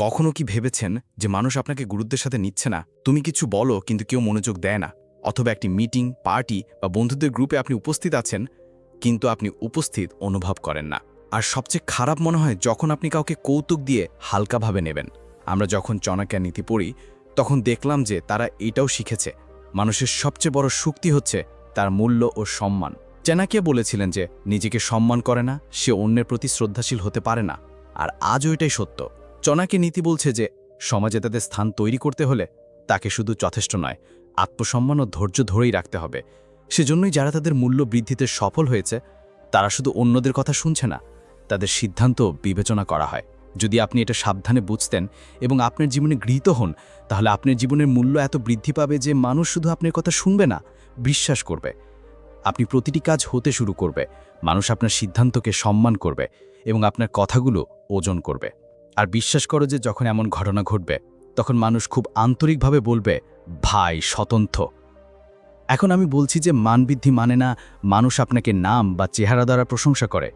কখনো কি ভেবেছেন যে মানুষ আপনাকে গুরুত্বের সাথে নিচ্ছে না? তুমি কিছু বলো, কিন্তু কেউ মনোযোগ দেয় না। অথবা একটি মিটিং, পার্টি বা বন্ধুদের গ্রুপে আপনি উপস্থিত আছেন, কিন্তু আপনি উপস্থিত অনুভব করেন না। আর সবচেয়ে খারাপ মনে হয়, যখন আপনি কাউকে কৌতুক দিয়ে হালকাভাবে নেবেন। আমরা যখন চনাক্যা নীতি পড়ি, তখন দেখলাম যে তারা এটাও শিখেছে। মানুষের সবচেয়ে বড় শক্তি হচ্ছে তার মূল্য ও সম্মান। চেনাকিয়া বলেছিলেন যে, নিজেকে সম্মান করে না, সে অন্যের প্রতি শ্রদ্ধাশীল হতে পারে না। আর আজও এটাই সত্য। চনাকে নীতি বলছে যে, সমাজে তাদের স্থান তৈরি করতে হলে তাকে শুধু যথেষ্ট নয়, আত্মসম্মান ও ধৈর্য ধরেই রাখতে হবে। সেজন্যই যারা তাদের মূল্য বৃদ্ধিতে সফল হয়েছে, তারা শুধু অন্যদের কথা শুনছে না, তাদের সিদ্ধান্ত বিবেচনা করা হয়। যদি আপনি এটা সাবধানে বুঝতেন এবং আপনার জীবনে গৃহীত হন, তাহলে আপনার জীবনের মূল্য এত বৃদ্ধি পাবে যে মানুষ শুধু আপনার কথা শুনবে না, বিশ্বাস করবে। আপনি প্রতিটি কাজ হতে শুরু করবে, মানুষ আপনার সিদ্ধান্তকে সম্মান করবে এবং আপনার কথাগুলো ওজন করবে। আর বিশ্বাস করো যে যখন এমন ঘটনা ঘটবে, তখন মানুষ খুব আন্তরিকভাবে বলবে, ভাই, স্বতন্ত্র। এখন আমি বলছি যে মানবৃদ্ধি মানে না মানুষ আপনাকে নাম বা চেহারা দ্বারা প্রশংসা করে।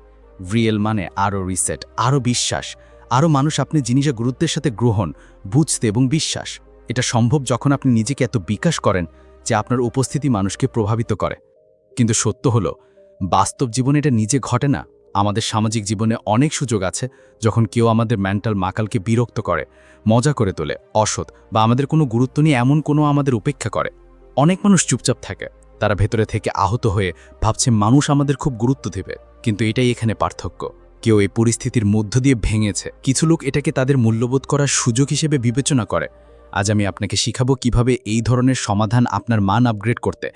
রিয়েল মানে আরও রিসেট আরও বিশ্বাস। আরও মানুষ আপনি জিনিসে গুরুত্বের সাথে গ্রহণ, বুঝতে এবং বিশ্বাস। এটা সম্ভব যখন আপনি নিজেকে এত বিকাশ করেন যে আপনার উপস্থিতি মানুষকে প্রভাবিত করে। কিন্তু সত্য হলো, বাস্তব জীবনে এটা নিজে ঘটে না। আমাদের সামাজিক জীবনে অনেক সুযোগ আছে যখন কেউ আমাদের মেন্টাল মাকালকে বিরক্ত করে, মজা করে তোলে, অসৎ বা আমাদের কোনো গুরুত্ব নিয়ে এমন কোনো আমাদের উপেক্ষা করে। অনেক মানুষ চুপচাপ থাকে, তারা ভেতরে থেকে আহত হয়ে ভাবছে মানুষ আমাদের খুব গুরুত্ব দেবে, কিন্তু এটাই এখানে পার্থক্য। কেউ এই পরিস্থিতির মধ্য দিয়ে ভেঙেছে। কিছু লোক এটাকে তাদের মূল্যবোধ করার সুযোগ হিসেবে বিবেচনা করে। আজ আমি আপনাকে শিখাবো কীভাবে এই ধরনের সমাধান আপনার মান আপগ্রেড করতে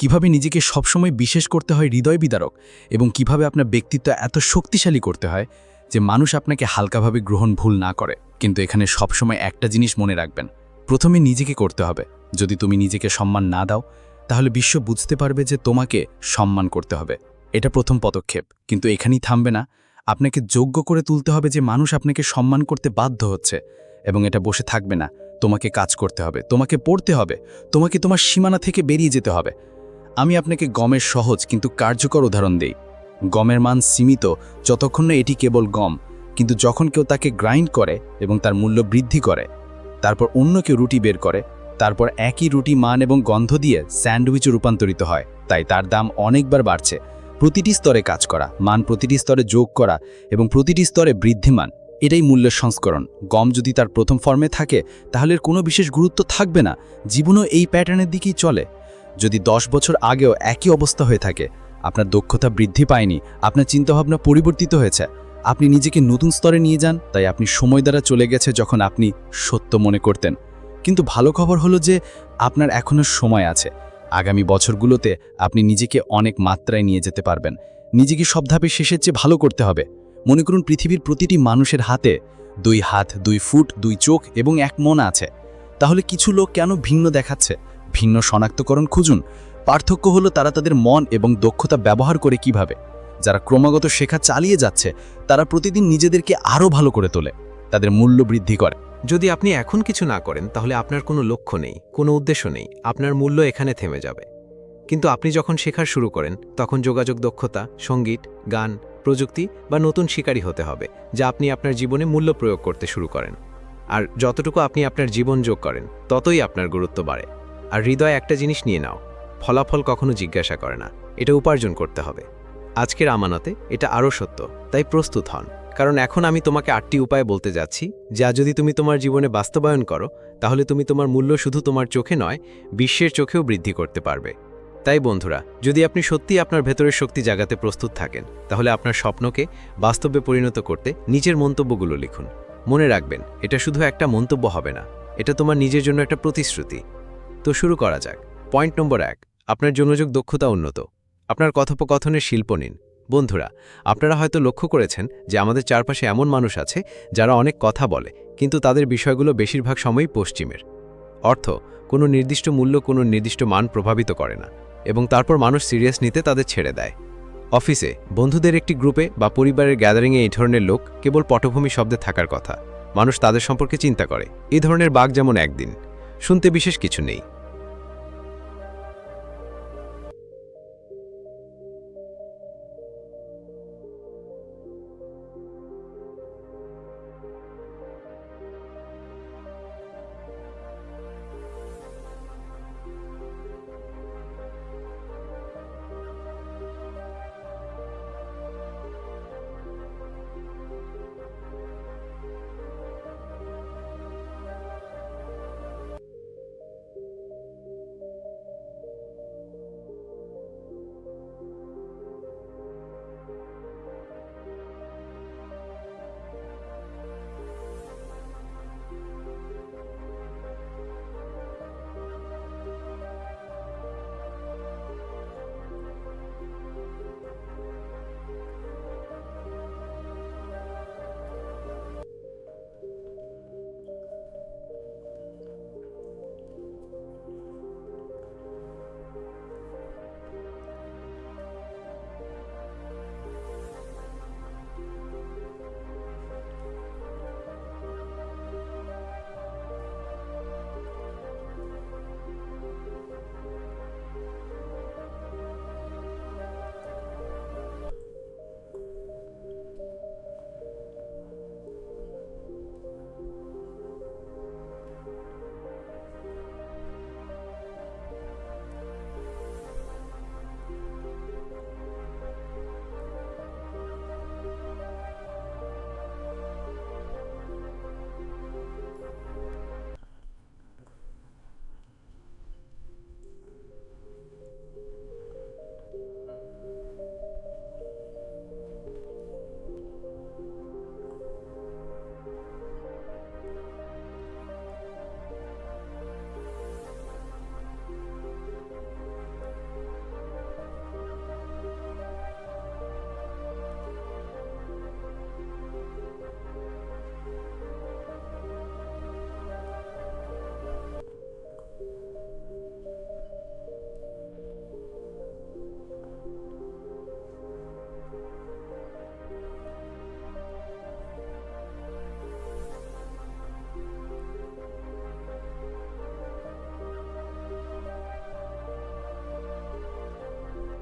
কীভাবে নিজেকে সবসময় বিশেষ করতে হয় হৃদয় বিদারক এবং কীভাবে আপনার ব্যক্তিত্ব এত শক্তিশালী করতে হয় যে মানুষ আপনাকে হালকাভাবে গ্রহণ ভুল না করে। কিন্তু এখানে সবসময় একটা জিনিস মনে রাখবেন, প্রথমে নিজেকে করতে হবে। যদি তুমি নিজেকে সম্মান না দাও, তাহলে বিশ্ব বুঝতে পারবে যে তোমাকে সম্মান করতে হবে। এটা প্রথম পদক্ষেপ, কিন্তু এখানেই থামবে না। আপনাকে যোগ্য করে তুলতে হবে যে মানুষ আপনাকে সম্মান করতে বাধ্য হচ্ছে এবং এটা বসে থাকবে না। তোমাকে কাজ করতে হবে, তোমাকে পড়তে হবে, তোমাকে তোমার সীমানা থেকে বেরিয়ে যেতে হবে। আমি আপনাকে গমের সহজ কিন্তু কার্যকর উদাহরণ দেই। গমের মান সীমিত, যতক্ষণ না এটি কেবল গম, কিন্তু যখন কেউ তাকে গ্রাইন্ড করে এবং তার মূল্য বৃদ্ধি করে, তারপর অন্য কেউ রুটি বের করে, তারপর একই রুটি মান এবং গন্ধ দিয়ে স্যান্ডউইচে রূপান্তরিত হয়, তাই তার দাম অনেকবার বাড়ছে। প্রতিটি স্তরে কাজ করা, মান প্রতিটি স্তরে যোগ করা এবং প্রতিটি স্তরে বৃদ্ধিমান, এটাই মূল্যের সংস্করণ। গম যদি তার প্রথম ফর্মে থাকে, তাহলে কোনো বিশেষ গুরুত্ব থাকবে না। জীবনও এই প্যাটার্নের দিকেই চলে। যদি দশ বছর আগেও একই অবস্থা হয়ে থাকে, আপনার দক্ষতা বৃদ্ধি পায়নি, আপনার চিন্তাভাবনা পরিবর্তিত হয়েছে, আপনি নিজেকে নতুন স্তরে নিয়ে যান, তাই আপনি সময় দ্বারা চলে গেছে যখন আপনি সত্য মনে করতেন। কিন্তু ভালো খবর হলো যে, আপনার এখনও সময় আছে। আগামী বছরগুলোতে আপনি নিজেকে অনেক মাত্রায় নিয়ে যেতে পারবেন। নিজেকে সব ধাপে শেষের চেয়ে ভালো করতে হবে। মনে করুন পৃথিবীর প্রতিটি মানুষের হাতে দুই হাত, দুই ফুট, দুই চোখ এবং এক মন আছে। তাহলে কিছু লোক কেন ভিন্ন দেখাচ্ছে? ভিন্ন শনাক্তকরণ খুঁজুন। পার্থক্য হলো তারা তাদের মন এবং দক্ষতা ব্যবহার করে কীভাবে। যারা ক্রমাগত শেখা চালিয়ে যাচ্ছে, তারা প্রতিদিন নিজেদেরকে আরও ভালো করে তোলে, তাদের মূল্য বৃদ্ধি করে। যদি আপনি এখন কিছু না করেন, তাহলে আপনার কোনো লক্ষ্য নেই, কোনো উদ্দেশ্য নেই, আপনার মূল্য এখানে থেমে যাবে। কিন্তু আপনি যখন শেখার শুরু করেন, তখন যোগাযোগ দক্ষতা, সংগীত, গান, প্রযুক্তি বা নতুন শিকারী হতে হবে, যা আপনি আপনার জীবনে মূল্য প্রয়োগ করতে শুরু করেন। আর যতটুকু আপনি আপনার জীবন যোগ করেন, ততই আপনার গুরুত্ব বাড়ে। আর হৃদয় একটা জিনিস নিয়ে নাও। ফলাফল কখনো জিজ্ঞাসা করে না। এটা উপার্জন করতে হবে। আজকের আমানতে এটা আরও সত্য, তাই প্রস্তুত হন। কারণ এখন আমি তোমাকে আটটি উপায় বলতে যাচ্ছি, যা যদি তুমি তোমার জীবনে বাস্তবায়ন করো, তাহলে তুমি তোমার মূল্য শুধু তোমার চোখে নয়, বিশ্বের চোখেও বৃদ্ধি করতে পারবে। তাই বন্ধুরা, যদি আপনি সত্যিই আপনার ভেতরের শক্তি জাগাতে প্রস্তুত থাকেন, তাহলে আপনার স্বপ্নকে বাস্তবে পরিণত করতে নিজের মন্তব্যগুলো লিখুন। মনে রাখবেন, এটা শুধু একটা মন্তব্য হবে না, এটা তোমার নিজের জন্য একটা প্রতিশ্রুতি। তো শুরু করা যাক। পয়েন্ট নম্বর এক, আপনার যোগাযোগ দক্ষতা উন্নত। আপনার কথোপকথনের শিল্প নিন। বন্ধুরা, আপনারা হয়তো লক্ষ্য করেছেন যে আমাদের চারপাশে এমন মানুষ আছে যারা অনেক কথা বলে, কিন্তু তাদের বিষয়গুলো বেশিরভাগ সময়ই পশ্চিমের। অর্থ, কোনো নির্দিষ্ট মূল্য কোনো নির্দিষ্ট মান প্রভাবিত করে না, এবং তারপর মানুষ সিরিয়াস নিতে তাদের ছেড়ে দেয়। অফিসে, বন্ধুদের একটি গ্রুপে বা পরিবারের গ্যাদারিংয়ে এই ধরনের লোক কেবল পটভূমি শব্দে থাকার কথা। মানুষ তাদের সম্পর্কে চিন্তা করে। এই ধরনের বাঘ যেমন একদিন। শুনতে বিশেষ কিছু নেই।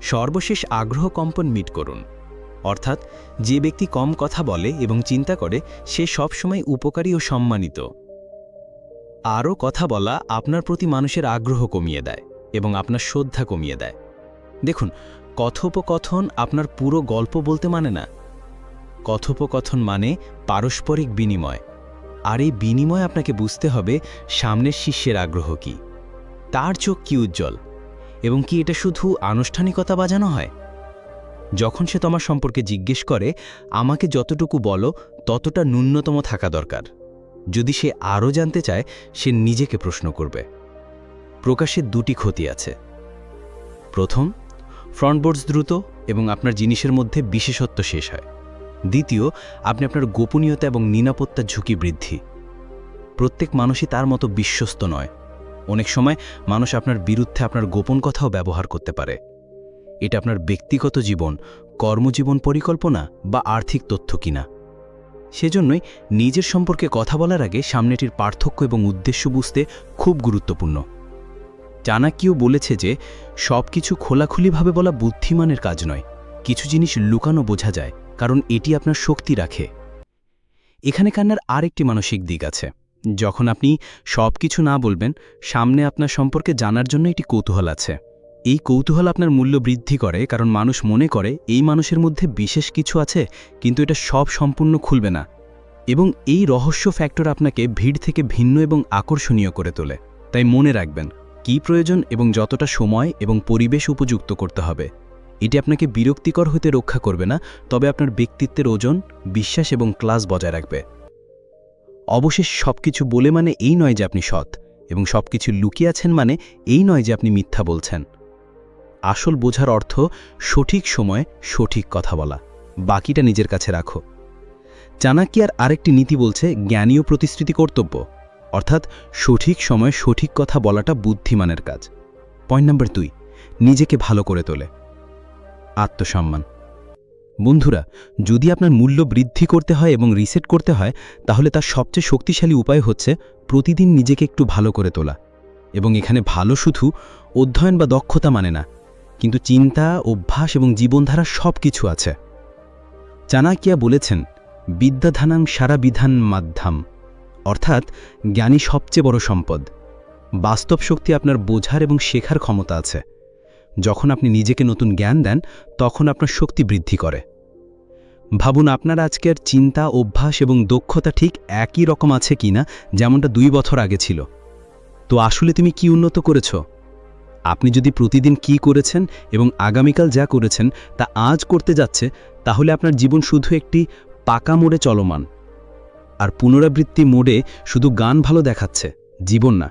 সর্বশেষ আগ্রহ কম্পন মিট করুন। অর্থাৎ, যে ব্যক্তি কম কথা বলে এবং চিন্তা করে, সে সবসময় উপকারী ও সম্মানিত। আরও কথা বলা আপনার প্রতি মানুষের আগ্রহ কমিয়ে দেয় এবং আপনার শ্রদ্ধা কমিয়ে দেয়। দেখুন, কথোপকথন আপনার পুরো গল্প বলতে মানে না। কথোপকথন মানে পারস্পরিক বিনিময়। আর এই বিনিময় আপনাকে বুঝতে হবে সামনের শিষ্যের আগ্রহ কি। তার চোখ কি উজ্জ্বল? এবং কি এটা শুধু আনুষ্ঠানিকতা বাজানো হয়? যখন সে তোমার সম্পর্কে জিজ্ঞেস করে, আমাকে যতটুকু বলো, ততটা ন্যূনতম থাকা দরকার। যদি সে আরও জানতে চায়, সে নিজেকে প্রশ্ন করবে। প্রকাশের দুটি ক্ষতি আছে। প্রথম, ফ্রন্টবোর্ডস দ্রুত এবং আপনার জিনিসের মধ্যে বিশেষত্ব শেষ হয়। দ্বিতীয়, আপনি আপনার গোপনীয়তা এবং নিরাপত্তার ঝুঁকি বৃদ্ধি। প্রত্যেক মানুষই তার মতো বিশ্বস্ত নয়। অনেক সময় মানুষ আপনার বিরুদ্ধে আপনার গোপন কথাও ব্যবহার করতে পারে। এটা আপনার ব্যক্তিগত জীবন, কর্মজীবন পরিকল্পনা বা আর্থিক তথ্য কিনা। সেজন্যই নিজের সম্পর্কে কথা বলার আগে সামনেটির পার্থক্য এবং উদ্দেশ্য বুঝতে খুব গুরুত্বপূর্ণ। চাণাক্যও বলেছে যে সব কিছু খোলাখুলিভাবে বলা বুদ্ধিমানের কাজ নয়। কিছু জিনিস লুকানো বোঝা যায়, কারণ এটি আপনার শক্তি রাখে। এখানে কান্নার আরেকটি মানসিক দিক আছে। যখন আপনি সব কিছু না বলবেন, সামনে আপনার সম্পর্কে জানার জন্য একটি কৌতূহল আছে। এই কৌতূহল আপনার মূল্য বৃদ্ধি করে, কারণ মানুষ মনে করে এই মানুষের মধ্যে বিশেষ কিছু আছে, কিন্তু এটা সব সম্পূর্ণ খুলবে না। এবং এই রহস্য ফ্যাক্টর আপনাকে ভিড় থেকে ভিন্ন এবং আকর্ষণীয় করে তোলে। তাই মনে রাখবেন, কি প্রয়োজন এবং যতটা সময় এবং পরিবেশ উপযুক্ত করতে হবে। এটি আপনাকে বিরক্তিকর হতে রক্ষা করবে না, তবে আপনার ব্যক্তিত্বের ওজন, বিশ্বাস এবং ক্লাস বজায় রাখবে। অবশেষ সবকিছু বলে মানে এই নয় যে আপনি সৎ, এবং সবকিছু লুকিয়ে আছেন মানে এই নয় যে আপনি মিথ্যা বলছেন। আসল বোঝার অর্থ সঠিক সময়ে সঠিক কথা বলা। বাকিটা নিজের কাছে রাখো। চাণাকিয়ার আরেকটি নীতি বলছে জ্ঞানীয় প্রতিশ্রুতি কর্তব্য, অর্থাৎ সঠিক সময়ে সঠিক কথা বলাটা বুদ্ধিমানের কাজ। পয়েন্ট নাম্বার দুই, নিজেকে ভালো করে তোলে। আত্মসম্মান। বন্ধুরা, যদি আপনার মূল্য বৃদ্ধি করতে হয় এবং রিসেট করতে হয়, তাহলে তার সবচেয়ে শক্তিশালী উপায় হচ্ছে প্রতিদিন নিজেকে একটু ভালো করে তোলা। এবং এখানে ভালো শুধু অধ্যয়ন বা দক্ষতা মানে না, কিন্তু চিন্তা, অভ্যাস এবং জীবনধারা সব কিছু আছে। চাণাকিয়া বলেছেন, বিদ্যাধানাং সারা বিধান মাধ্যম অর্থাৎ জ্ঞানী সবচেয়ে বড় সম্পদ। বাস্তব শক্তি আপনার বোঝার এবং শেখার ক্ষমতা আছে। যখন আপনি নিজেকে নতুন জ্ঞান দেন, তখন আপনার শক্তি বৃদ্ধি করে। ভাবুন, আপনার আজকের চিন্তা, অভ্যাস এবং দক্ষতা ঠিক একই রকম আছে কিনা যেমনটা দুই বছর আগে ছিল। তো আসলে তুমি কি উন্নত করেছ? আপনি যদি প্রতিদিন কি করেছেন এবং আগামীকাল যা করেছেন তা আজ করতে যাচ্ছে, তাহলে আপনার জীবন শুধু একটি পাকা মোড়ে চলমান। আর পুনরাবৃত্তি মোড়ে শুধু গান ভালো দেখাচ্ছে, জীবন না।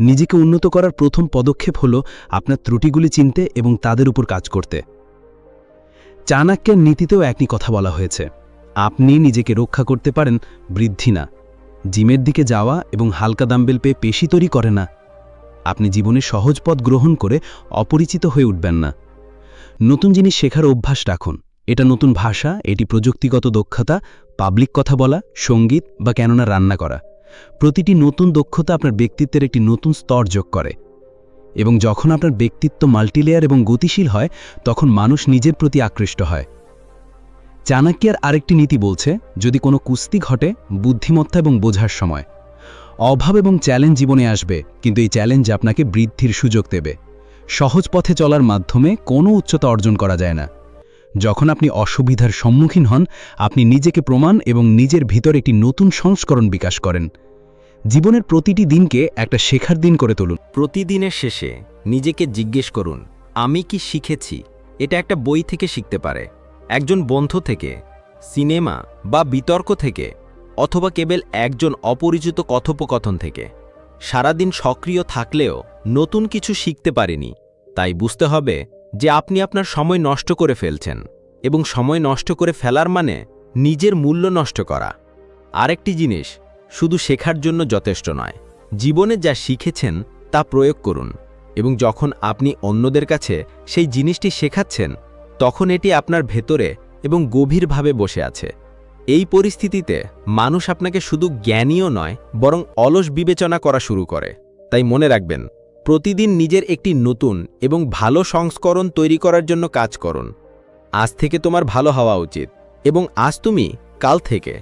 নিজেকে উন্নত করার প্রথম পদক্ষেপ হল আপনার ত্রুটিগুলি চিনতে এবং তাদের উপর কাজ করতে। চাণাক্যের নীতিতেও একই কথা বলা হয়েছে। আপনি নিজেকে রক্ষা করতে পারেন, বৃদ্ধি না। জিমের দিকে যাওয়া এবং হালকা দাম্বেল পেয়ে পেশি তৈরি করে না। আপনি জীবনে সহজ পথ গ্রহণ করে অপরিচিত হয়ে উঠবেন না। নতুন জিনিস শেখার অভ্যাস রাখুন। এটা নতুন ভাষা, এটি প্রযুক্তিগত দক্ষতা, পাবলিক কথা বলা, সংগীত বা কেননা রান্না করা। প্রতিটি নতুন দক্ষতা আপনার ব্যক্তিত্বের একটি নতুন স্তর যোগ করে। এবং যখন আপনার ব্যক্তিত্ব মাল্টিলেয়ার এবং গতিশীল হয়, তখন মানুষ নিজের প্রতি আকৃষ্ট হয়। চাণক্যের আরেকটি নীতি বলছে, যদি কোনো কুস্তি ঘটে, বুদ্ধিমত্তা এবং বোঝার সময়। অভাব এবং চ্যালেঞ্জ জীবনে আসবে, কিন্তু এই চ্যালেঞ্জ আপনাকে বৃদ্ধির সুযোগ দেবে। সহজ পথে চলার মাধ্যমে কোনো উচ্চতা অর্জন করা যায় না। যখন আপনি অসুবিধার সম্মুখীন হন, আপনি নিজেকে প্রমাণ এবং নিজের ভিতর একটি নতুন সংস্করণ বিকাশ করেন। জীবনের প্রতিটি দিনকে একটা শেখার দিন করে তুলুন। প্রতিদিনের শেষে নিজেকে জিজ্ঞেস করুন, আমি কি শিখেছি? এটা একটা বই থেকে শিখতে পারে। একজন বন্ধু থেকে, সিনেমা বা বিতর্ক থেকে, অথবা কেবল একজন অপরিচিত কথোপকথন থেকে। সারাদিন সক্রিয় থাকলেও নতুন কিছু শিখতে পারেনি, তাই বুঝতে হবে যে আপনি আপনার সময় নষ্ট করে ফেলছেন এবং সময় নষ্ট করে ফেলার মানে নিজের মূল্য নষ্ট করা। আরেকটি জিনিস, শুধু শেখার জন্য যথেষ্ট নয়, জীবনে যা শিখেছেন তা প্রয়োগ করুন এবং যখন আপনি অন্যদের কাছে সেই জিনিসটি শেখাচ্ছেন, তখন এটি আপনার ভেতরে এবং গভীরভাবে বসে আছে। এই পরিস্থিতিতে মানুষ আপনাকে শুধু জ্ঞানীও নয়, বরং অলস বিবেচনা করা শুরু করে। তাই মনে রাখবেন প্রতিদিন নিজের একটি নতুন এবং ভালো সংস্করণ তৈরি করার জন্য কাজ করুন। আজ থেকে তোমার ভালো হওয়া উচিত এবং আজ তুমি কাল থেকে।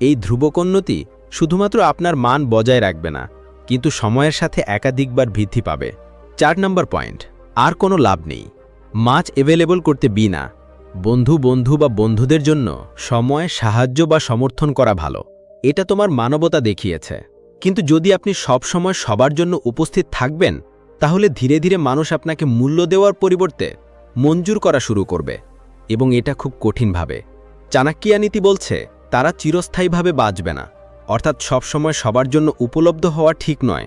এই ধ্রুবকোন্নতি শুধুমাত্র আপনার মান বজায় রাখবে না, কিন্তু সময়ের সাথে একাধিকবার বৃদ্ধি পাবে। চার নম্বর পয়েন্ট, আর কোনো লাভ নেই। মাছ এভেলেবল করতে বি না বন্ধু বন্ধু বা বন্ধুদের জন্য সময়, সাহায্য বা সমর্থন করা ভালো। এটা তোমার মানবতা দেখিয়েছে। কিন্তু যদি আপনি সব সময় সবার জন্য উপস্থিত থাকবেন, তাহলে ধীরে ধীরে মানুষ আপনাকে মূল্য দেওয়ার পরিবর্তে মঞ্জুর করা শুরু করবে এবং এটা খুব কঠিনভাবে। চাণক্যিয়া নীতি বলছে, তারা চিরস্থায়ীভাবে বাঁচবে না। অর্থাৎ সবসময় সবার জন্য উপলব্ধ হওয়া ঠিক নয়।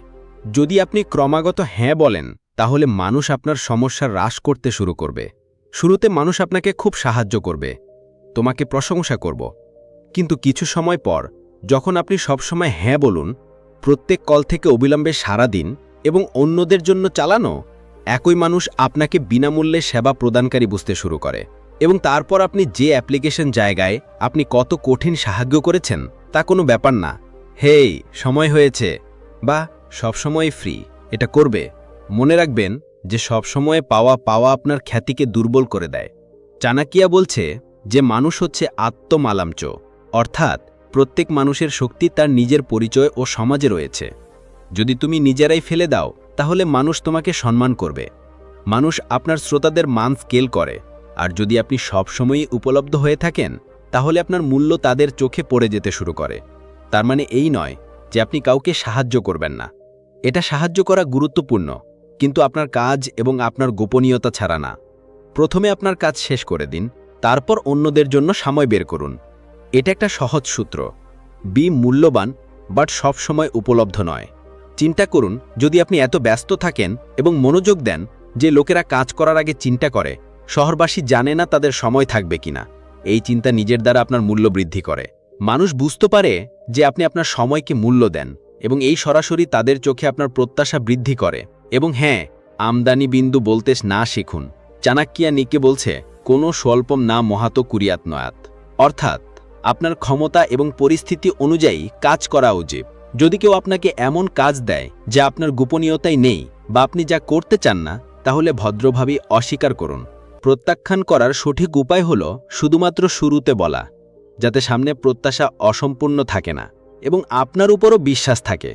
যদি আপনি ক্রমাগত হ্যাঁ বলেন, তাহলে মানুষ আপনার সমস্যা হ্রাস করতে শুরু করবে। শুরুতে মানুষ আপনাকে খুব সাহায্য করবে। তোমাকে প্রশংসা করব। কিন্তু কিছু সময় পর, যখন আপনি সবসময় হ্যাঁ বলুন প্রত্যেক কল থেকে অবিলম্বে সারা দিন এবং অন্যদের জন্য চালানো? একই মানুষ আপনাকে বিনামূল্যে সেবা প্রদানকারী বুঝতে শুরু করে। এবং তারপর আপনি যে অ্যাপ্লিকেশন জায়গায় আপনি কত কঠিন সাহায্য করেছেন, তা কোনো ব্যাপার না। হেই, সময় হয়েছে। বা সবসময় ফ্রি। এটা করবে। মনে রাখবেন যে সবসময় পাওয়া পাওয়া আপনার খ্যাতিকে দুর্বল করে দেয়। চাণাকিয়া বলছে যে মানুষ হচ্ছে আত্মমালামচ। অর্থাৎ প্রত্যেক মানুষের শক্তি তার নিজের পরিচয় ও সমাজে রয়েছে। যদি তুমি নিজেরাই ফেলে দাও, তাহলে মানুষ তোমাকে সম্মান করবে। মানুষ আপনার শ্রোতাদের মান স্কেল করে। আর যদি আপনি সবসময়ই উপলব্ধ হয়ে থাকেন, তাহলে আপনার মূল্য তাদের চোখে পড়ে যেতে শুরু করে। তার মানে এই নয় যে আপনি কাউকে সাহায্য করবেন না। এটা সাহায্য করা গুরুত্বপূর্ণ, কিন্তু আপনার কাজ এবং আপনার গোপনীয়তা ছাড়া না। প্রথমে আপনার কাজ শেষ করে দিন, তারপর অন্যদের জন্য সময় বের করুন। এটা একটা সহজ সূত্র। বি মূল্যবান বাট সবসময় উপলব্ধ নয়। চিন্তা করুন, যদি আপনি এত ব্যস্ত থাকেন এবং মনোযোগ দেন যে লোকেরা কাজ করার আগে চিন্তা করে, শহরবাসী জানে না তাদের সময় থাকবে কিনা। এই চিন্তা নিজের দ্বারা আপনার মূল্য বৃদ্ধি করে। মানুষ বুঝতে পারে যে আপনি আপনার সময়কে মূল্য দেন এবং এই সরাসরি তাদের চোখে আপনার প্রত্যাশা বৃদ্ধি করে। এবং হ্যাঁ আমদানি বিন্দু বলতে না শিখুন। চাণাক্যিয়া নিকে বলছে, কোনো স্বল্পম না মহাত কুরিয়াত নয়াত। অর্থাৎ আপনার ক্ষমতা এবং পরিস্থিতি অনুযায়ী কাজ করা উচিত। যদি কেউ আপনাকে এমন কাজ দেয় যা আপনার গোপনীয়তায় নেই বা আপনি যা করতে চান না, তাহলে ভদ্রভাবে অস্বীকার করুন। প্রত্যাখ্যান করার সঠিক উপায় হল শুধুমাত্র শুরুতে বলা, যাতে সামনে প্রত্যাশা অসম্পূর্ণ থাকে না এবং আপনার উপরও বিশ্বাস থাকে।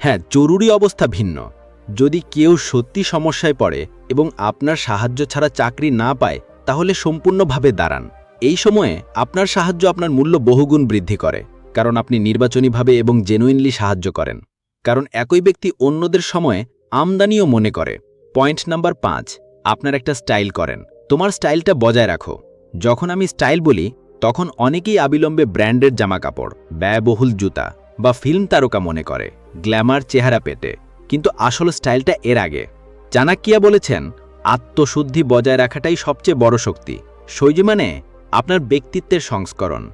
হ্যাঁ জরুরি অবস্থা ভিন্ন। যদি কেউ সত্যি সমস্যায় পড়ে এবং আপনার সাহায্য ছাড়া চাকরি না পায়, তাহলে সম্পূর্ণভাবে দাঁড়ান। এই সময়ে আপনার সাহায্য আপনার মূল্য বহুগুণ বৃদ্ধি করে, কারণ আপনি নির্বাচনীভাবে এবং জেনুইনলি সাহায্য করেন। কারণ একই ব্যক্তি অন্যদের সময়ে আমদানিও মনে করে। পয়েন্ট নাম্বার পাঁচ, আপনার একটা স্টাইল করেন। তোমার স্টাইলটা বজায় রাখো। যখন আমি স্টাইল বলি, তখন অনেকেই আবিলম্বে ব্র্যান্ডের জামাকাপড়, ব্যয়বহুল জুতা বা ফিল্ম তারকা মনে করে গ্ল্যামার চেহারা পেতে। কিন্তু আসল স্টাইলটা এর আগে। চাণাক্যিয়া বলেছেন, আত্মশুদ্ধি বজায় রাখাটাই সবচেয়ে বড় শক্তি। শৈলী মানে আপনার ব্যক্তিত্বের সংস্করণ,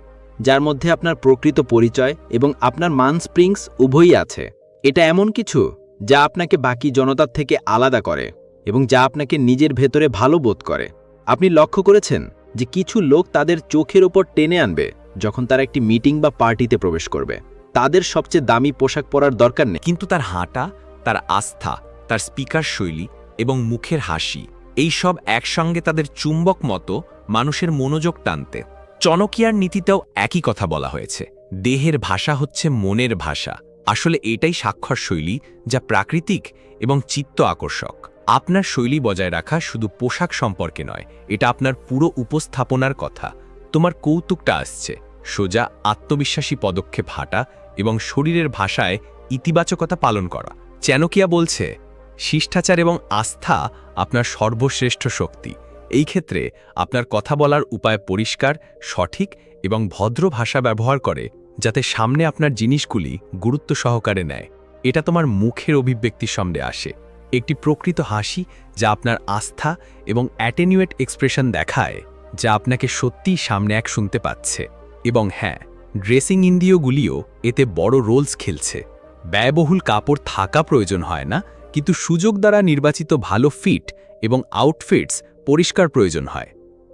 যার মধ্যে আপনার প্রকৃত পরিচয় এবং আপনার মান স্প্রিংস উভয়ই আছে। এটা এমন কিছু যা আপনাকে বাকি জনতার থেকে আলাদা করে এবং যা আপনাকে নিজের ভেতরে ভালো বোধ করে। আপনি লক্ষ্য করেছেন যে কিছু লোক তাদের চোখের ওপর টেনে আনবে যখন তারা একটি মিটিং বা পার্টিতে প্রবেশ করবে। তাদের সবচেয়ে দামি পোশাক পরার দরকার নেই। কিন্তু তার হাঁটা, তার আস্থা, তার স্পিকার শৈলী এবং মুখের হাসি এই সব একসঙ্গে তাদের চুম্বক মতো মানুষের মনোযোগ টানতে। চনকিয়ার নীতিতেও একই কথা বলা হয়েছে। দেহের ভাষা হচ্ছে মনের ভাষা। আসলে এটাই স্বাক্ষর শৈলী যা প্রাকৃতিক এবং চিত্ত আকর্ষক। আপনার শৈলী বজায় রাখা শুধু পোশাক সম্পর্কে নয়, এটা আপনার পুরো উপস্থাপনার কথা। তোমার কৌতুকটা আসছে। সোজা আত্মবিশ্বাসী পদক্ষেপ হাঁটা এবং শরীরের ভাষায় ইতিবাচকতা পালন করা। চ্যানকিয়া বলছে, শিষ্টাচার এবং আস্থা আপনার সর্বশ্রেষ্ঠ শক্তি। এই ক্ষেত্রে আপনার কথা বলার উপায় পরিষ্কার, সঠিক এবং ভদ্র ভাষা ব্যবহার করে, যাতে সামনে আপনার জিনিসগুলি গুরুত্ব সহকারে নেয়। এটা তোমার মুখের অভিব্যক্তির সামনে আসে। একটি প্রকৃত হাসি যা আপনার আস্থা এবং অ্যাটেনিউয়েট এক্সপ্রেশন দেখায়, যা আপনাকে সত্যিই সামনে এক শুনতে পাচ্ছে। এবং হ্যাঁ ড্রেসিং ইন্দ্রিয়গুলিও এতে বড় রোলস খেলছে। ব্যয়বহুল কাপড় থাকা প্রয়োজন হয় না কিন্তু সুযোগ দ্বারা নির্বাচিত ভালো ফিট এবং আউটফিটস পরিষ্কার প্রয়োজন হয়।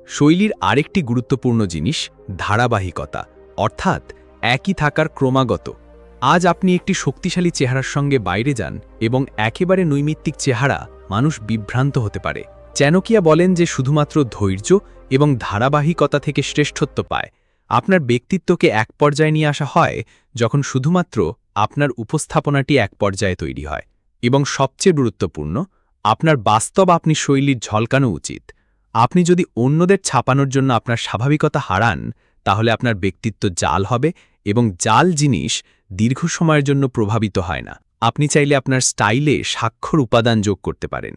শৈলীর আরেকটি গুরুত্বপূর্ণ জিনিস ধারাবাহিকতা, অর্থাৎ একই থাকার ক্রমাগত। আজ আপনি একটি শক্তিশালী চেহারার সঙ্গে বাইরে যান এবং একেবারে নৈমিত্তিক চেহারা মানুষ বিভ্রান্ত হতে পারে। চ্যানকিয়া বলেন যে শুধুমাত্র ধৈর্য এবং ধারাবাহিকতা থেকে শ্রেষ্ঠত্ব পায়। আপনার ব্যক্তিত্বকে এক পর্যায়ে নিয়ে আসা হয় যখন শুধুমাত্র আপনার উপস্থাপনাটি এক পর্যায়ে তৈরি হয়। এবং সবচেয়ে গুরুত্বপূর্ণ, আপনার বাস্তব আপনি শৈলীর ঝলকানো উচিত। আপনি যদি অন্যদের ছাপানোর জন্য আপনার স্বাভাবিকতা হারান, তাহলে আপনার ব্যক্তিত্ব জাল হবে এবং জাল জিনিস দীর্ঘ সময়ের জন্য প্রভাবিত হয় না। আপনি চাইলে আপনার স্টাইলে স্বাক্ষর উপাদান যোগ করতে পারেন।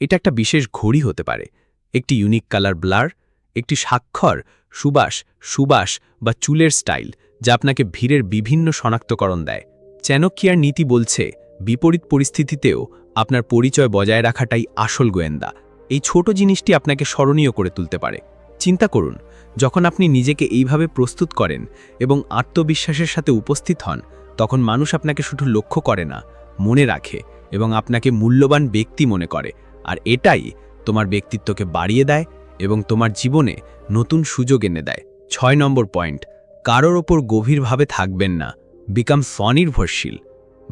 এটা একটা বিশেষ ঘড়ি হতে পারে। একটি ইউনিক কালার ব্লার, একটি স্বাক্ষর, সুবাস সুবাস বা চুলের স্টাইল, যা আপনাকে ভিড়ের বিভিন্ন শনাক্তকরণ দেয়। চ্যানকিয়ার নীতি বলছে? বিপরীত পরিস্থিতিতেও আপনার পরিচয় বজায় রাখাটাই আসল গোয়েন্দা। এই ছোট জিনিসটি আপনাকে স্মরণীয় করে তুলতে পারে। চিন্তা করুন, যখন আপনি নিজেকে এইভাবে প্রস্তুত করেন এবং আত্মবিশ্বাসের সাথে উপস্থিত হন, তখন মানুষ আপনাকে শুধু লক্ষ্য করে না, মনে রাখে এবং আপনাকে মূল্যবান ব্যক্তি মনে করে। আর এটাই তোমার ব্যক্তিত্বকে বাড়িয়ে দেয় এবং তোমার জীবনে নতুন সুযোগ এনে দেয়। ছয় নম্বর পয়েন্ট, কারোর ওপর গভীরভাবে থাকবেন না। বিকাম স্বনির্ভরশীল।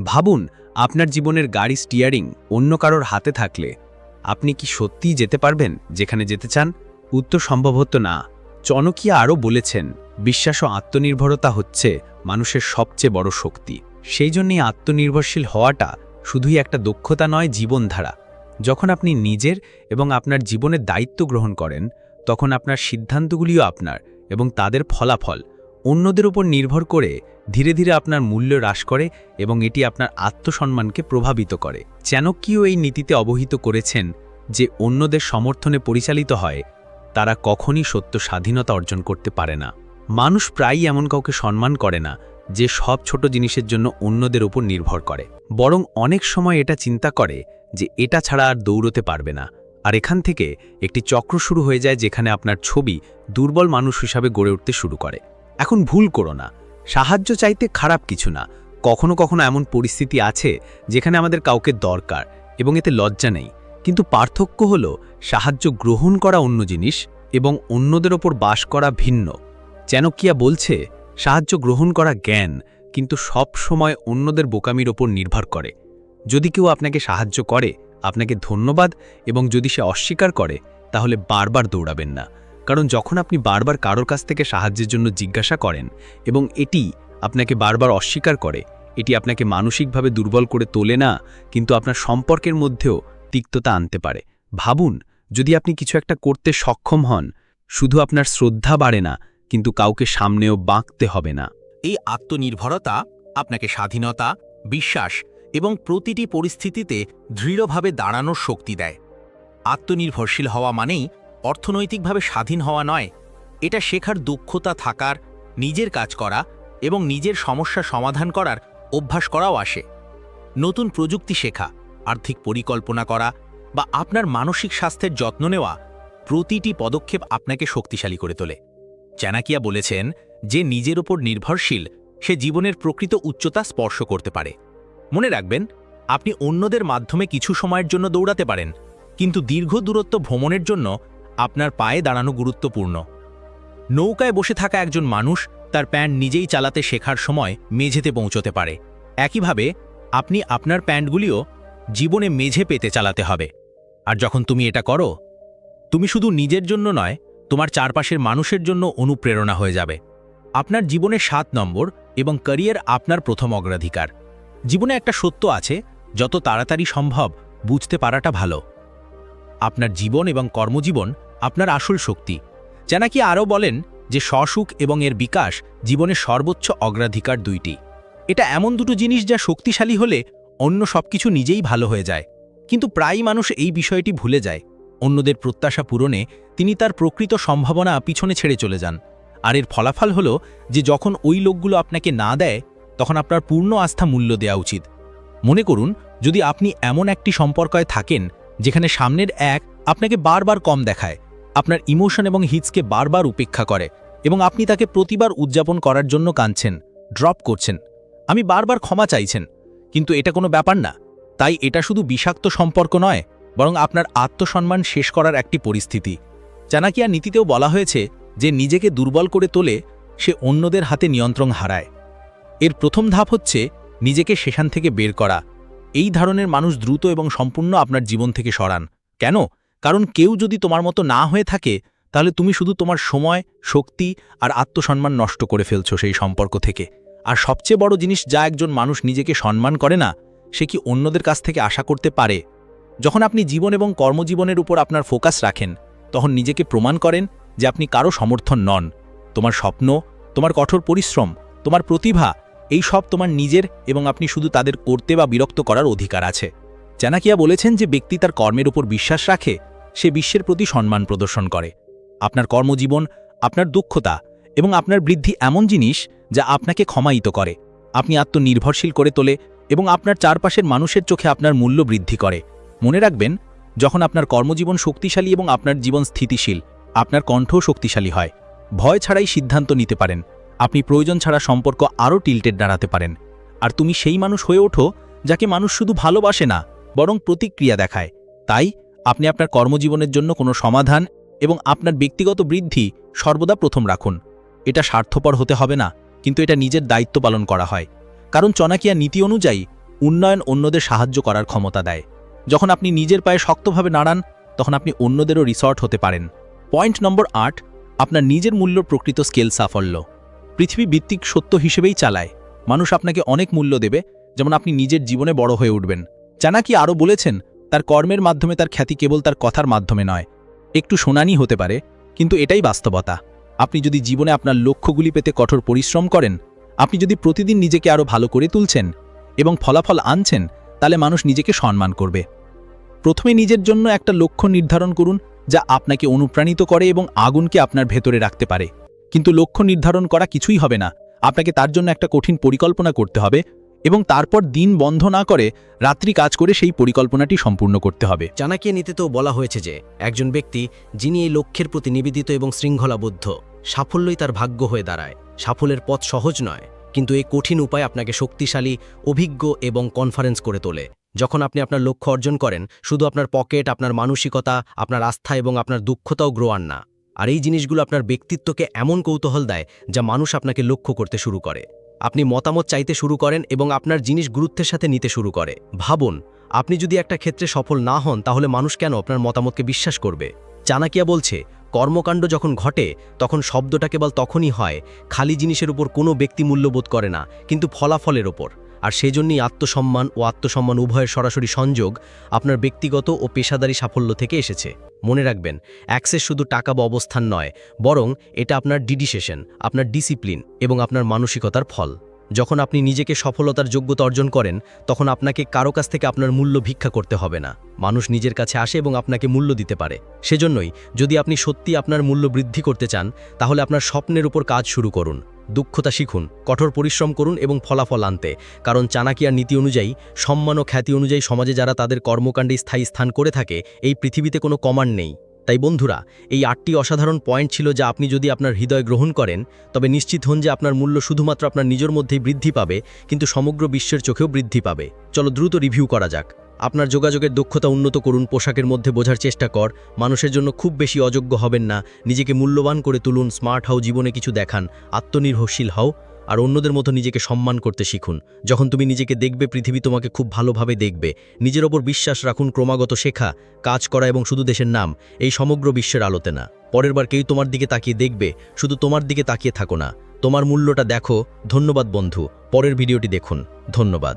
ভাবুন, আপনার জীবনের গাড়ি স্টিয়ারিং অন্য কারোর হাতে থাকলে আপনি কি সত্যিই যেতে পারবেন যেখানে যেতে চান? উত্তর সম্ভবত না। চনকিয়া আরও বলেছেন, বিশ্বাস ও আত্মনির্ভরতা হচ্ছে মানুষের সবচেয়ে বড় শক্তি। সেই জন্যই আত্মনির্ভরশীল হওয়াটা শুধুই একটা দক্ষতা নয়, জীবনধারা। যখন আপনি নিজের এবং আপনার জীবনের দায়িত্ব গ্রহণ করেন, তখন আপনার সিদ্ধান্তগুলিও আপনার এবং তাদের ফলাফল অন্যদের উপর নির্ভর করে ধীরে ধীরে আপনার মূল্য হ্রাস করে এবং এটি আপনার আত্মসম্মানকে প্রভাবিত করে। চ্যানকিও এই নীতিতে অবহিত করেছেন যে অন্যদের সমর্থনে পরিচালিত হয়, তারা কখনই সত্য স্বাধীনতা অর্জন করতে পারে না। মানুষ প্রায়ই এমন কাউকে সম্মান করে না যে সব ছোট জিনিসের জন্য অন্যদের উপর নির্ভর করে। বরং অনেক সময় এটা চিন্তা করে যে এটা ছাড়া আর দৌড়তে পারবে না। আর এখান থেকে একটি চক্র শুরু হয়ে যায় যেখানে আপনার ছবি দুর্বল মানুষ হিসাবে গড়ে উঠতে শুরু করে। এখন ভুল করো না। সাহায্য চাইতে খারাপ কিছু না। কখনো কখনো এমন পরিস্থিতি আছে যেখানে আমাদের কাউকে দরকার এবং এতে লজ্জা নেই। কিন্তু পার্থক্য হল সাহায্য গ্রহণ করা অন্য জিনিস এবং অন্যদের ওপর বাস করা ভিন্ন। চ্যানকিয়া বলছে, সাহায্য গ্রহণ করা জ্ঞান, কিন্তু সব সময় অন্যদের বোকামির ওপর নির্ভর করে। যদি কেউ আপনাকে সাহায্য করে, আপনাকে ধন্যবাদ এবং যদি সে অস্বীকার করে, তাহলে বারবার দৌড়াবেন না। কারণ যখন আপনি বারবার কারোর কাছ থেকে সাহায্যের জন্য জিজ্ঞাসা করেন এবং এটি আপনাকে বারবার অস্বীকার করে, এটি আপনাকে মানসিকভাবে দুর্বল করে তোলে না, কিন্তু আপনার সম্পর্কের মধ্যেও তিক্ততা আনতে পারে। ভাবুন, যদি আপনি কিছু একটা করতে সক্ষম হন, শুধু আপনার শ্রদ্ধা বাড়ে না, কিন্তু কাউকে সামনেও বাঁকতে হবে না। এই আত্মনির্ভরতা, আপনাকে স্বাধীনতা, বিশ্বাস এবং প্রতিটি পরিস্থিতিতে দৃঢ়ভাবে দাঁড়ানোর শক্তি দেয়। আত্মনির্ভরশীল হওয়া মানেই অর্থনৈতিকভাবে স্বাধীন হওয়া নয়। এটা শেখার দক্ষতা থাকার, নিজের কাজ করা এবং নিজের সমস্যা সমাধান করার অভ্যাস করাও আসে। নতুন প্রযুক্তি শেখা, আর্থিক পরিকল্পনা করা বা আপনার মানসিক স্বাস্থ্যের যত্ন নেওয়া প্রতিটি পদক্ষেপ আপনাকে শক্তিশালী করে তোলে। চ্যানাকিয়া বলেছেন যে নিজের ওপর নির্ভরশীল, সে জীবনের প্রকৃত উচ্চতা স্পর্শ করতে পারে। মনে রাখবেন, আপনি অন্যদের মাধ্যমে কিছু সময়ের জন্য দৌড়াতে পারেন, কিন্তু দীর্ঘ দূরত্ব ভ্রমণের জন্য আপনার পায়ে দাঁড়ানো গুরুত্বপূর্ণ। নৌকায় বসে থাকা একজন মানুষ তার প্যান্ট নিজেই চালাতে শেখার সময় মেঝেতে পৌঁছতে পারে। একইভাবে, আপনি আপনার প্যান্টগুলিও জীবনে মেঝে পেতে চালাতে হবে। আর যখন তুমি এটা করো, তুমি শুধু নিজের জন্য নয়, তোমার চারপাশের মানুষের জন্য অনুপ্রেরণা হয়ে যাবে। আপনার জীবনে সাত নম্বর এবং ক্যারিয়ার আপনার প্রথম অগ্রাধিকার। জীবনে একটা সত্য আছে, যত তাড়াতাড়ি সম্ভব বুঝতে পারাটা ভালো। আপনার জীবন এবং কর্মজীবন আপনার আসল শক্তি। জানাকি আরও বলেন যে সসুখ এবং এর বিকাশ জীবনের সর্বোচ্চ অগ্রাধিকার দুইটি। এটা এমন দুটো জিনিস যা শক্তিশালী হলে অন্য সবকিছু নিজেই ভালো হয়ে যায়। কিন্তু প্রায়ই মানুষ এই বিষয়টি ভুলে যায়। অন্যদের প্রত্যাশা পূরণে তিনি তার প্রকৃত সম্ভাবনা পিছনে ছেড়ে চলে যান। আর এর ফলাফল হল যে যখন ওই লোকগুলো আপনাকে না দেয়, তখন আপনার পূর্ণ আস্থা মূল্য দেওয়া উচিত। মনে করুন, যদি আপনি এমন একটি সম্পর্কয় থাকেন, যেখানে সামনের এক আপনাকে বারবার কম দেখায় আপনার ইমোশন এবং হিটসকে বারবার উপেক্ষা করে এবং আপনি তাকে প্রতিবার উদযাপন করার জন্য কাঁদছেন, ড্রপ করছেন। আমি বারবার ক্ষমা চাইছেন, কিন্তু এটা কোনো ব্যাপার না। তাই এটা শুধু বিষাক্ত সম্পর্ক নয়, বরং আপনার আত্মসম্মান শেষ করার একটি পরিস্থিতি। চানাকিয়া নীতিতেও বলা হয়েছে যে, নিজেকে দুর্বল করে তোলে, সে অন্যদের হাতে নিয়ন্ত্রণ হারায়। এর প্রথম ধাপ হচ্ছে নিজেকে সেখান থেকে বের করা। এই ধরনের মানুষ দ্রুত এবং সম্পূর্ণ আপনার জীবন থেকে সরান। কেন? কারণ কেউ যদি তোমার মতো না হয়ে থাকে, তাহলে তুমি শুধু তোমার সময়, শক্তি আর আত্মসম্মান নষ্ট করে ফেলছো সেই সম্পর্ক থেকে। আর সবচেয়ে বড় জিনিস, যা একজন মানুষ নিজেকে সম্মান করে না, সে কি অন্যদের কাছ থেকে আশা করতে পারে? যখন আপনি জীবন এবং কর্মজীবনের উপর আপনার ফোকাস রাখেন, তখন নিজেকে প্রমাণ করেন যে আপনি কারও সমর্থন নন। তোমার স্বপ্ন, তোমার কঠোর পরিশ্রম, তোমার প্রতিভা, এই সব তোমার নিজের এবং আপনি শুধু তাদের করতে বা বিরক্ত করার অধিকার আছে। চানাকিয়া বলেছেন যে ব্যক্তি তার কর্মের উপর বিশ্বাস রাখে সে বিশ্বের প্রতি সম্মান প্রদর্শন করে। আপনার কর্মজীবন, আপনার দক্ষতা এবং আপনার বৃদ্ধি এমন জিনিস যা আপনাকে ক্ষমায়িত করে। আপনি আত্মনির্ভরশীল করে তোলে এবং আপনার চারপাশের মানুষের চোখে আপনার মূল্য বৃদ্ধি করে। মনে রাখবেন, যখন আপনার কর্মজীবন শক্তিশালী এবং আপনার জীবন স্থিতিশীল, আপনার কণ্ঠও শক্তিশালী হয়। ভয় ছাড়াই সিদ্ধান্ত নিতে পারেন। আপনি প্রয়োজন ছাড়া সম্পর্ক আরও টিল্টেড দাঁড়াতে পারেন। আর তুমি সেই মানুষ হয়ে ওঠো, যাকে মানুষ শুধু ভালোবাসে না, বরং প্রতিক্রিয়া দেখায়। তাই আপনি আপনার কর্মজীবনের জন্য কোনো সমাধান এবং আপনার ব্যক্তিগত বৃদ্ধি সর্বদা প্রথম রাখুন। এটা স্বার্থপর হতে হবে না, কিন্তু এটা নিজের দায়িত্ব পালন করা হয়। কারণ চনাকিয়া নীতি অনুযায়ী উন্নয়ন অন্যদের সাহায্য করার ক্ষমতা দেয়। যখন আপনি নিজের পায়ে শক্তভাবে নাড়ান, তখন আপনি অন্যদেরও রিসর্ট হতে পারেন। পয়েন্ট নম্বর আট, আপনার নিজের মূল্য প্রকৃত স্কেল সাফল্য। পৃথিবী ভিত্তিক সত্য হিসেবেই চালায়। মানুষ আপনাকে অনেক মূল্য দেবে, যেমন আপনি নিজের জীবনে বড় হয়ে উঠবেন। চানাকি আরও বলেছেন তার কর্মের মাধ্যমে তার খ্যাতি কেবল তার কথার মাধ্যমে নয়। একটু শোনানি হতে পারে, কিন্তু এটাই বাস্তবতা। আপনি যদি জীবনে আপনার লক্ষ্যগুলি পেতে কঠোর পরিশ্রম করেন, আপনি যদি প্রতিদিন নিজেকে আরও ভালো করে তুলছেন এবং ফলাফল আনছেন, তাহলে মানুষ নিজেকে সম্মান করবে। প্রথমে নিজের জন্য একটা লক্ষ্য নির্ধারণ করুন, যা আপনাকে অনুপ্রাণিত করে এবং আগুনকে আপনার ভেতরে রাখতে পারে। কিন্তু লক্ষ্য নির্ধারণ করা কিছুই হবে না। আপনাকে তার জন্য একটা কঠিন পরিকল্পনা করতে হবে এবং তারপর দিন বন্ধ না করে রাত্রি কাজ করে সেই পরিকল্পনাটি সম্পূর্ণ করতে হবে। চাণাকিয়া নীতিতেও বলা হয়েছে যে, একজন ব্যক্তি যিনি এই লক্ষ্যের প্রতি নিবেদিত এবং শৃঙ্খলাবদ্ধ, সাফল্যই তার ভাগ্য হয়ে দাঁড়ায়। সাফল্যের পথ সহজ নয়, কিন্তু এই কঠিন উপায় আপনাকে শক্তিশালী, অভিজ্ঞ এবং কনফারেন্স করে তোলে। যখন আপনি আপনার লক্ষ্য অর্জন করেন, শুধু আপনার পকেট, আপনার মানসিকতা, আপনার আস্থা এবং আপনার দুঃখতাও গ্রোয়ান না। আর এই জিনিসগুলো আপনার ব্যক্তিত্বকে এমন কৌতূহল দেয় যা মানুষ আপনাকে লক্ষ্য করতে শুরু করে। আপনি মতামত চাইতে শুরু করেন এবং আপনার জিনিস গুরুত্বের সাথে নিতে শুরু করে। ভাবুন, আপনি যদি একটা ক্ষেত্রে সফল না হন, তাহলে মানুষ কেন আপনার মতামতকে বিশ্বাস করবে? চাণাকিয়া বলছে, কর্মকাণ্ড যখন ঘটে, তখন শব্দটা কেবল তখনই হয়, খালি জিনিসের উপর কোনো ব্যক্তি মূল্যবোধ করে না, কিন্তু ফলাফলের ওপর আর সেজন্যই আত্মসম্মান ও আত্মসম্মান উভয়ের সরাসরি সংযোগ আপনার ব্যক্তিগত ও পেশাদারী সাফল্য থেকে এসেছে। মনে রাখবেন, অ্যাক্সেস শুধু টাকা বা অবস্থান নয়, বরং এটা আপনার ডিডিসেশন আপনার ডিসিপ্লিন এবং আপনার মানসিকতার ফল। যখন আপনি নিজেকে সফলতার যোগ্যতা অর্জন করেন, তখন আপনাকে কারও কাছ থেকে আপনার মূল্য ভিক্ষা করতে হবে না। মানুষ নিজের কাছে আসে এবং আপনাকে মূল্য দিতে পারে। সেজন্যই যদি আপনি সত্যি আপনার মূল্য বৃদ্ধি করতে চান, তাহলে আপনার স্বপ্নের উপর কাজ শুরু করুন। দুঃখতা শিখুন, কঠোর পরিশ্রম করুন এবং ফলাফল আনতে। কারণ চাণাকিয়ার নীতি অনুযায়ী, সম্মান ও খ্যাতি অনুযায়ী সমাজে যারা তাদের কর্মকাণ্ডে স্থায়ী স্থান করে থাকে, এই পৃথিবীতে কোনো কমান্ড নেই। তাই বন্ধুরা, এই আটটি অসাধারণ পয়েন্ট ছিল যা আপনি যদি আপনার হৃদয় গ্রহণ করেন, তবে নিশ্চিত হন যে আপনার মূল্য শুধুমাত্র আপনার নিজের মধ্যেই বৃদ্ধি পাবে, কিন্তু সমগ্র বিশ্বের চোখেও বৃদ্ধি পাবে। চলো দ্রুত রিভিউ করা যাক। আপনার যোগাযোগের দক্ষতা উন্নত করুন, পোশাকের মধ্যে বোঝার চেষ্টা কর, মানুষের জন্য খুব বেশি অযোগ্য হবেন না, নিজেকে মূল্যবান করে তুলুন স্মার্ট হও, জীবনে কিছু দেখান, আত্মনির্ভরশীল হও। আর অন্যদের মতো নিজেকে সম্মান করতে শিখুন। যখন তুমি নিজেকে দেখবে, পৃথিবী তোমাকে খুব ভালোভাবে দেখবে। নিজের ওপর বিশ্বাস রাখুন, ক্রমাগত শেখা, কাজ করা এবং শুধু দেশের নাম, এই সমগ্র বিশ্বের আলোতে না। পরের বার কেউ তোমার দিকে তাকিয়ে দেখবে, শুধু তোমার দিকে তাকিয়ে থাকো না। তোমার মূল্যটা দেখো। ধন্যবাদ বন্ধু। পরের ভিডিওটি দেখুন। ধন্যবাদ।